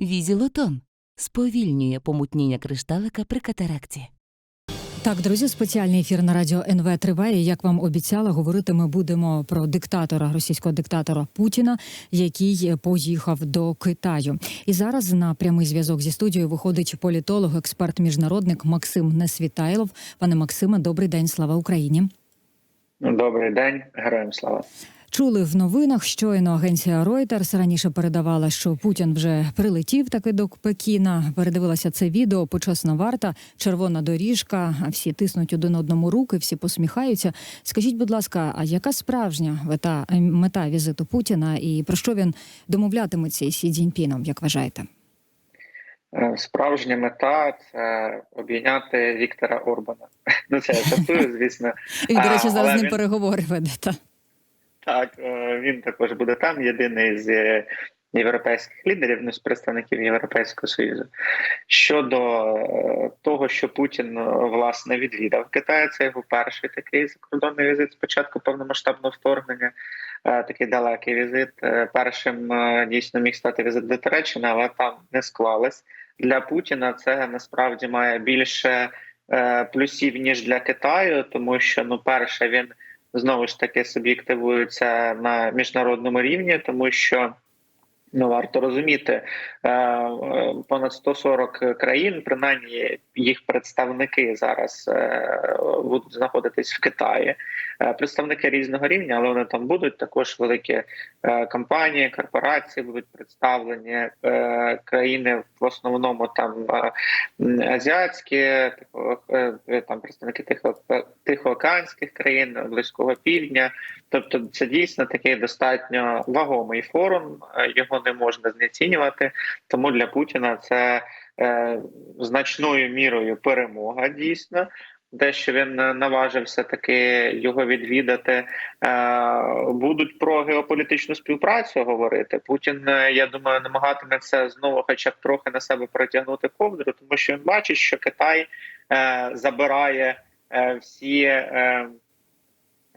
Візілотон сповільнює помутніння кришталика при катаракті. Так, друзі, спеціальний ефір на радіо НВ триває. Як вам обіцяла, говорити ми будемо про диктатора, російського диктатора Путіна, який поїхав до Китаю. І зараз на прямий зв'язок зі студією виходить політолог, експерт, міжнародник Максим Несвітайлов. Пане Максиме, добрий день, слава Україні. Добрий день, героям слава. Чули в новинах, щойно агенція Reuters раніше передавала, що Путін вже прилетів таки до Пекіна. Передивилася це відео. Почесна варта, червона доріжка. Всі тиснуть один одному руки, всі посміхаються. Скажіть, будь ласка, а яка справжня мета, мета візиту Путіна і про що він домовлятиметься із Сі Цзіньпіном, як вважаєте? Е, Справжня мета це обійняти Віктора Орбана. Ну це я жартую, звісно. І, до речі, зараз з ним переговори ведете. Так, е, він також буде там, єдиний з е, європейських лідерів, ну з представників Європейського союзу. Щодо е, того, що Путін власне відвідав Китай, це його перший такий закордонний візит з початку повномасштабного вторгнення. Такий далекий візит. Першим дійсно міг стати візит до Туреччини, але там не склалось. Для Путіна це насправді має більше плюсів ніж для Китаю, тому що ну, перше, він знову ж таки суб'єктивується на міжнародному рівні, тому що. Ну, варто розуміти, е, е, понад 140 країн, принаймні їх представники зараз е, будуть знаходитись в Китаї. Представники різного рівня, але вони там будуть. Також великі компанії, корпорації будуть представлені країни в основному там азіатські, там представники тихо, тихоокеанських країн, близького півдня. Тобто, це дійсно такий достатньо вагомий форум. е, Його не можна знецінювати. Тому для Путіна це е, значною мірою перемога дійсно. Те, що він е, наважився таки його відвідати, е, будуть про геополітичну співпрацю говорити. Путін, я думаю, намагатиметься знову, хоча б трохи на себе протягнути ковдру, тому що він бачить, що Китай забирає всі.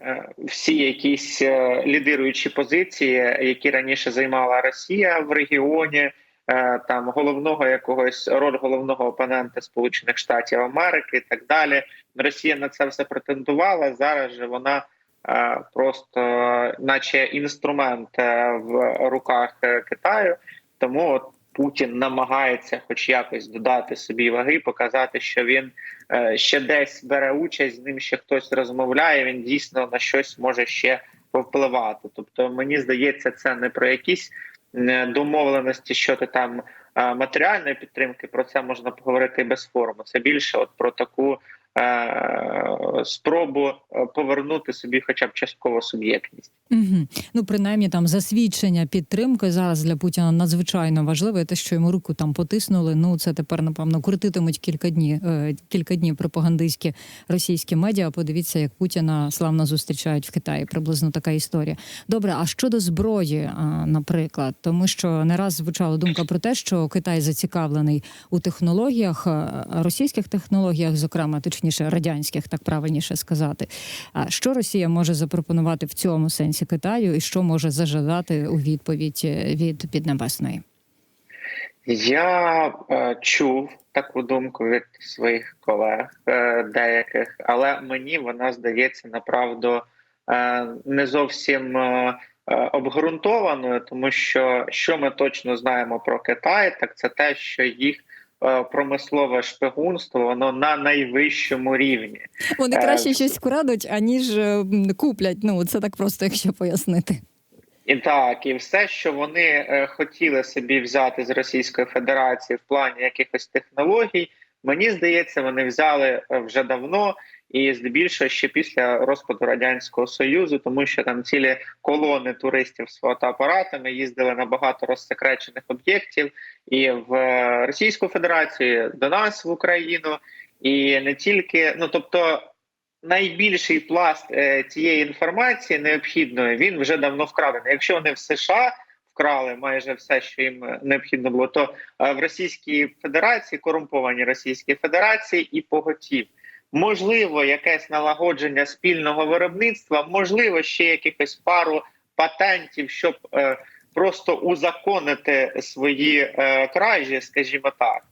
Е, всі якісь е, лідируючі позиції, які раніше займала Росія в регіоні, е, там головного якогось роль головного опонента Сполучених Штатів Америки і так далі. Росія на це все претендувала. Зараз же вона просто, наче інструмент в руках Китаю. Тому от Путін намагається, хоч якось, додати собі ваги, показати, що він е, ще десь бере участь, з ним ще хтось розмовляє. Він дійсно на щось може ще повпливати. Тобто, мені здається, це не про якісь домовленості щодо там е, матеріальної підтримки. Про це можна поговорити без форуму. Це більше от про таку. Е, Спробу е, повернути собі, хоча б частково суб'єктність. Угу. Ну, принаймні, там засвідчення підтримки зараз для Путіна надзвичайно важливе. Те, що йому руку там потиснули. Ну це тепер напевно крутитимуть кілька днів, е, кілька днів пропагандистські російські медіа. Подивіться, як Путіна славно зустрічають в Китаї. Приблизно така історія. Добре, а щодо зброї, наприклад, тому що не раз звучала думка про те, що Китай зацікавлений у технологіях, російських технологіях, зокрема, точніше радянських, так правильніше сказати. А що Росія може запропонувати в цьому сенсі Китаю, і що може зажадати у відповідь е, від Піднебесної? Я е, чув таку думку від своїх колег е, деяких, але мені вона здається направду е, не зовсім е, е, обґрунтованою, тому що що ми точно знаємо про Китай, так це те, що їх промислове шпигунство воно на найвищому рівні. Вони Е, краще щось крадуть, аніж е, куплять. Ну це так просто, якщо пояснити. І так, і все, що вони е, хотіли собі взяти з Російської Федерації в плані якихось технологій, мені здається, вони взяли е, вже давно. І здебільшого ще після розпаду радянського союзу, тому що там цілі колони туристів з фотоапаратами їздили на багато розсекречених об'єктів і в е, Російську Федерацію, до нас в Україну, і не тільки ну тобто найбільший пласт е, цієї інформації необхідної він вже давно вкрадений. Якщо вони в США вкрали майже все, що їм е, необхідно було, то в Російській Федерації корумповані Російській Федерації і поготів. Можливо, якесь налагодження спільного виробництва, можливо, ще якихось пару патентів, щоб е, просто узаконити свої е, кражі, скажімо так,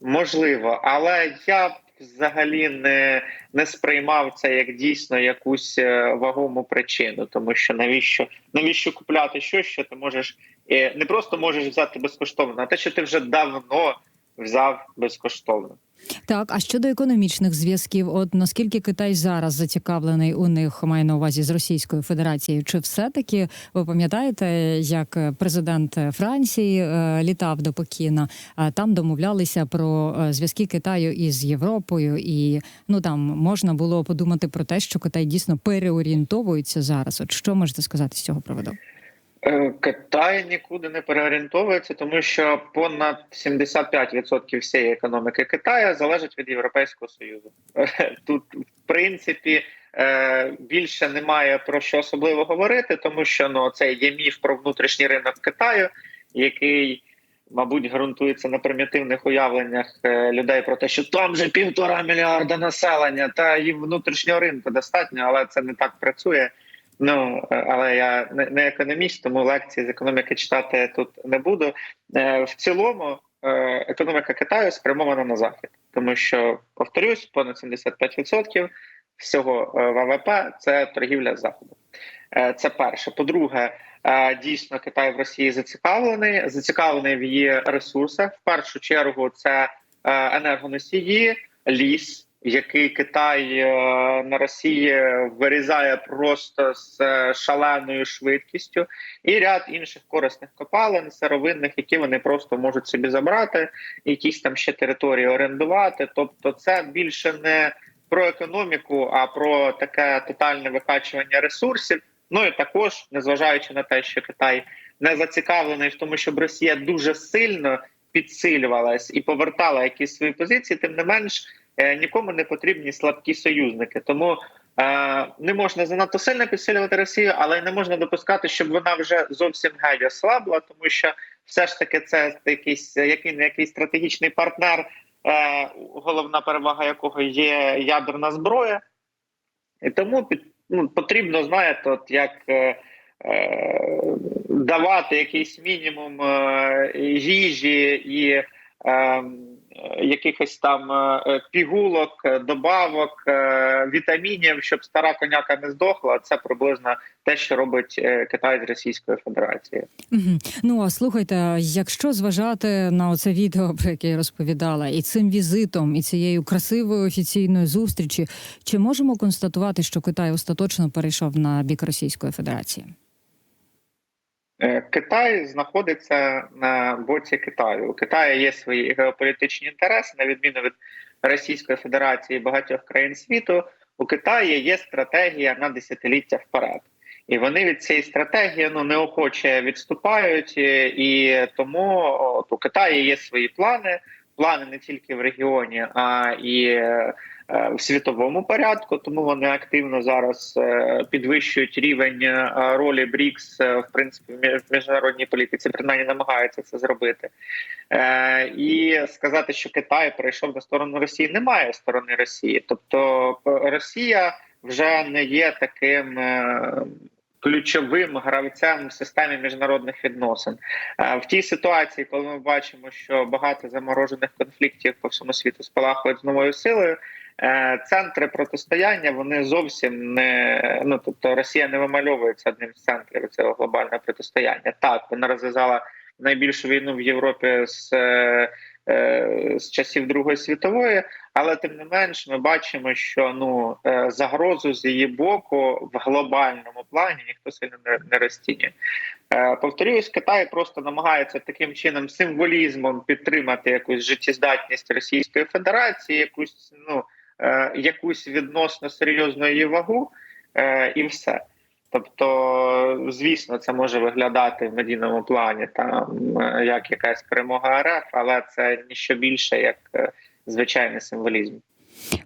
можливо, але я б взагалі не, не сприймав це як дійсно якусь е, вагому причину, тому що навіщо навіщо купляти щось, що ти можеш е, не просто можеш взяти безкоштовно, а те, що ти вже давно взяв безкоштовно. Так, а щодо економічних зв'язків, от наскільки Китай зараз зацікавлений у них, має на увазі з Російською Федерацією, чи все-таки ви пам'ятаєте, як президент Франції е, літав до Пекіна, а там домовлялися про е, зв'язки Китаю із Європою, і ну там можна було подумати про те, що Китай дійсно переорієнтовується зараз. От що можете сказати з цього приводу? Е, Китай нікуди не переорієнтовується, тому що понад 75% всієї економіки Китаю залежить від Європейського Союзу. Е, Тут, в принципі, е, більше немає про що особливо говорити, тому що ну це є міф про внутрішній ринок Китаю, який. Мабуть, ґрунтується на примітивних уявленнях людей про те, що там же півтора мільярда населення, та їм внутрішнього ринку достатньо, але це не так працює. Ну е, але я не, економіст, тому лекції з економіки читати тут не буду. Е, В цілому е, економіка Китаю спрямована на захід, тому що повторюсь, понад 75% всього ВВП це торгівля з заходом. Це перше. По-друге, дійсно Китай в Росії зацікавлений, зацікавлений в її ресурсах. В першу чергу це енергоносії, ліс який Китай е, на Росії вирізає просто з е, шаленою швидкістю, і ряд інших корисних копалин, сировинних, які вони просто можуть собі забрати, якісь там ще території орендувати. Тобто, це більше не про економіку, а про таке тотальне викачування ресурсів. Ну і також, незважаючи на те, що Китай не зацікавлений в тому, щоб Росія дуже сильно підсилювалась і повертала якісь свої позиції, тим не менш нікому не потрібні слабкі союзники. Тому е, не можна занадто сильно підсилювати Росію, але й не можна допускати, щоб вона вже зовсім геть ослабла, тому що все ж таки це якийсь який якийсь стратегічний партнер, е, головна перевага якого є ядерна зброя, і тому під ну, потрібно знаєте, от як. Е, е, Давати якийсь мінімум е, їжі і е, е, якихось там е, пігулок, е, добавок, е, вітамінів, щоб стара коняка не здохла. Це приблизно те, що робить е, Китай з Російською Федерацією. Мгм. Ну а слухайте, якщо зважати на оце відео, про яке я розповідала, і цим візитом, і цією красивою офіційною зустрічі, чи можемо констатувати, що Китай остаточно перейшов на бік Російської Федерації? Е, Китай знаходиться на боці Китаю. У Китаю є свої геополітичні інтереси, на відміну від Російської Федерації і багатьох країн світу. У Китаї є стратегія на десятиліття вперед, і вони від цієї стратегії ну неохоче відступають, і, і тому от, у Китаї є свої плани. Плани не тільки в регіоні, а і е, в світовому порядку. Тому вони активно зараз е, підвищують рівень е, ролі БРІКС е, в принципі в міжнародній політиці, принаймні намагаються це зробити. Е, І сказати, що Китай перейшов на сторону Росії, немає сторони Росії. Тобто Росія вже не є таким. е, Ключовим гравцем в системі міжнародних відносин Е, в тій ситуації, коли ми бачимо, що багато заморожених конфліктів по всьому світу спалахують з новою силою. Е, Центри протистояння вони зовсім не ну тобто Росія не вимальовується одним з центрів цього глобального протистояння. Так вона розв'язала найбільшу війну в Європі з, е, е, з часів Другої світової, але тим не менш ми бачимо, що ну загрозу з її боку в глобальному плані ніхто сильно не, розцінює. Повторюсь, Китай просто намагається таким чином символізмом підтримати якусь життєздатність Російської Федерації, якусь ну якусь відносно серйозну її вагу, е, і все. Тобто, звісно, це може виглядати в медійному плані там е, як якась перемога РФ, але це ніщо більше як е, звичайний символізм.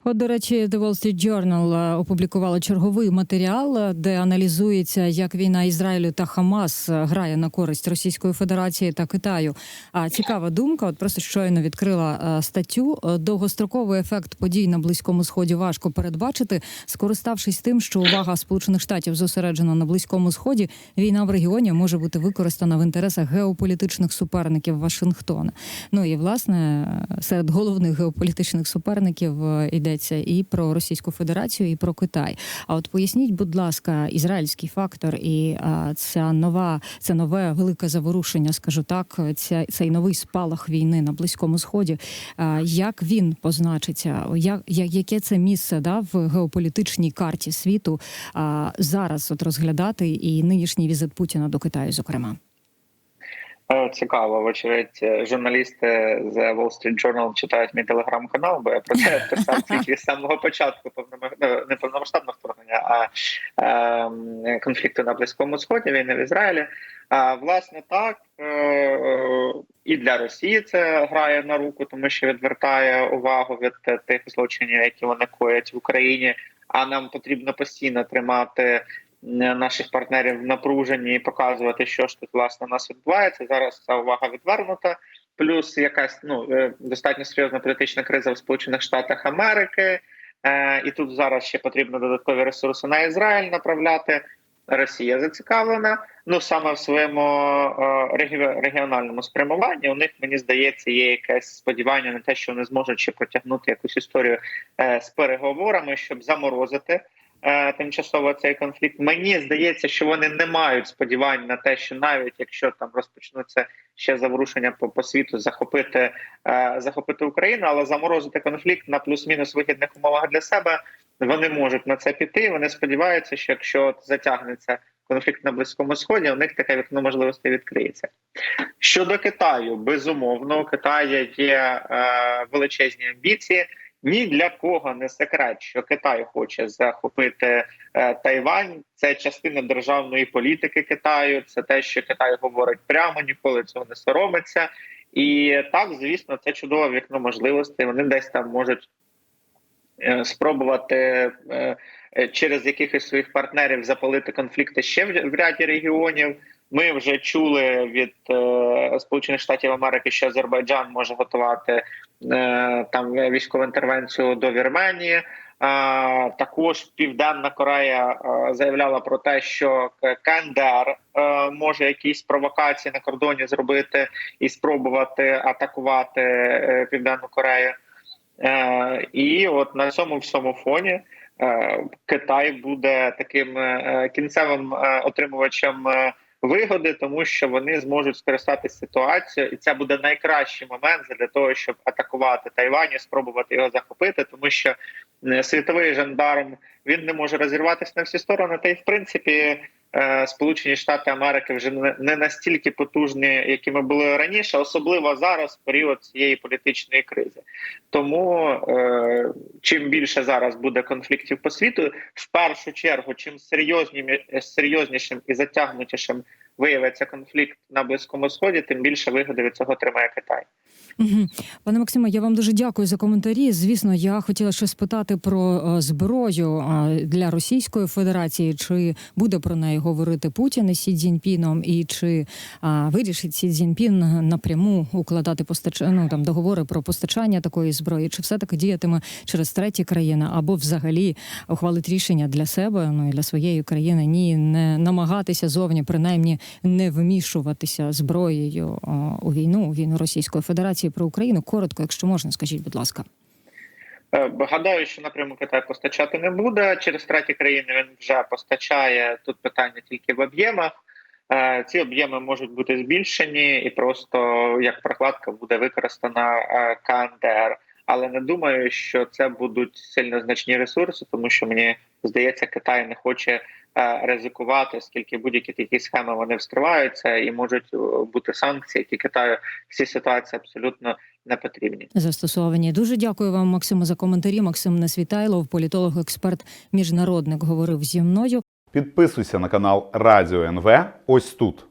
От, до речі, The Wall Street Journal е, опублікувала черговий матеріал, е, де аналізується, як війна Ізраїлю та Хамас е, грає на користь Російської Федерації та Китаю. А цікава думка, от просто щойно відкрила статтю. Довгостроковий ефект подій на близькому сході важко передбачити, скориставшись тим, що увага Сполучених Штатів зосереджена на близькому сході. Війна в регіоні може бути використана в інтересах геополітичних суперників Вашингтона. Ну і власне серед головних геополітичних суперників йдеться і про Російську Федерацію, і про Китай. А от поясніть, будь ласка, ізраїльський фактор і а, ця нова, це нове велике заворушення, скажу так, ця цей новий спалах війни на близькому сході. А, як він позначиться? Як, як яке це місце да в геополітичній карті світу а, зараз от розглядати і нинішній візит Путіна до Китаю, зокрема? Е, Цікаво, вочевидь, журналісти з Wall Street Journal читають мій телеграм-канал, бо я про це писав тільки з самого початку ну, не повномасштабного вторгнення, а е, конфлікту на Близькому Сході, війни в Ізраїлі. А власне так е, і для Росії це грає на руку, тому що відвертає увагу від е, тих злочинів, які вони коять в Україні. А нам потрібно постійно тримати е, наших партнерів в напруженні і показувати, що ж тут власне у нас відбувається. Зараз ця увага відвернута. Плюс якась ну е, достатньо серйозна політична криза в Сполучених Штатах Америки, е, і тут зараз ще потрібно додаткові ресурси на Ізраїль направляти. Росія зацікавлена. Ну саме в своєму е, регіональному спрямуванні. У них мені здається, є якесь сподівання на те, що вони зможуть ще протягнути якусь історію з переговорами, щоб заморозити тимчасово цей конфлікт. Мені здається, що вони не мають сподівань на те, що навіть якщо там розпочнуться ще заворушення по, по світу, захопити, е, захопити Україну, але заморозити конфлікт на плюс-мінус вигідних умовах для себе. Вони можуть на це піти. Вони сподіваються, що якщо затягнеться конфлікт на близькому сході, у них таке вікно можливостей відкриється. Щодо Китаю, безумовно, у Китаю є е, величезні амбіції. Ні для кого не секрет, що Китай хоче захопити е, Тайвань. Це частина державної політики Китаю. Це те, що Китай говорить прямо, ніколи цього не соромиться. І так, звісно, це чудове вікно можливостей. Вони десь там можуть е, спробувати е, е, через якихось своїх партнерів запалити конфлікти ще в, ряді регіонів. Ми вже чули від е, Сполучених Штатів Америки, що Азербайджан може готувати там військову інтервенцію до Вірменії. Також Південна Корея е, заявляла про те, що КНДР е, може якісь провокації на кордоні зробити і спробувати атакувати е, Південну Корею. Е, і от на цьому всьому фоні е, Китай буде таким е, кінцевим е, отримувачем е, вигоди, тому що вони зможуть скористатися ситуацією, і це буде найкращий момент для того, щоб атакувати Тайвань, і спробувати його захопити, тому що е, світовий жандарм він не може розірватися на всі сторони. Та й в принципі. Е, Сполучені Штати Америки вже не- настільки потужні, якими були раніше, особливо зараз, в період цієї політичної кризи. Тому е, чим більше зараз буде конфліктів по світу, в першу чергу, чим серйозні, серйознішим і затягнутішим виявиться конфлікт на близькому сході, тим більше вигоди від цього тримає Китай. Пане Максиме, я вам дуже дякую за коментарі. Звісно, я хотіла ще спитати про е, зброю для Російської Федерації. Чи буде про неї говорити Путін із Сі Цзіньпіном, і чи вирішить Сі Цзіньпін напряму укладати постач... ну, там договори про постачання такої зброї, чи все таки діятиме через треті країни, або взагалі ухвалить рішення для себе, ну і для своєї країни, ні, не намагатися зовні, принаймні не вмішуватися зброєю у війну, у війну Російської Федерації про Україну. Коротко, якщо можна, скажіть, будь ласка. Е, Гадаю, що напряму Китай постачати не буде. Через треті країни він вже постачає. Тут питання тільки в об'ємах. Е, Ці об'єми можуть бути збільшені, і просто як прокладка буде використана е, КНДР. Але не думаю, що це будуть сильно значні ресурси, тому що мені здається, Китай не хоче е, ризикувати, оскільки будь-які такі схеми вони вскриваються і можуть е, бути санкції, які Китаю в цій ситуації абсолютно не потрібні. Застосовані дуже дякую вам, Максиму, за коментарі. Максим Несвітайлов, політолог, експерт, міжнародник, говорив зі мною. Підписуйся на канал Радіо НВ ось тут.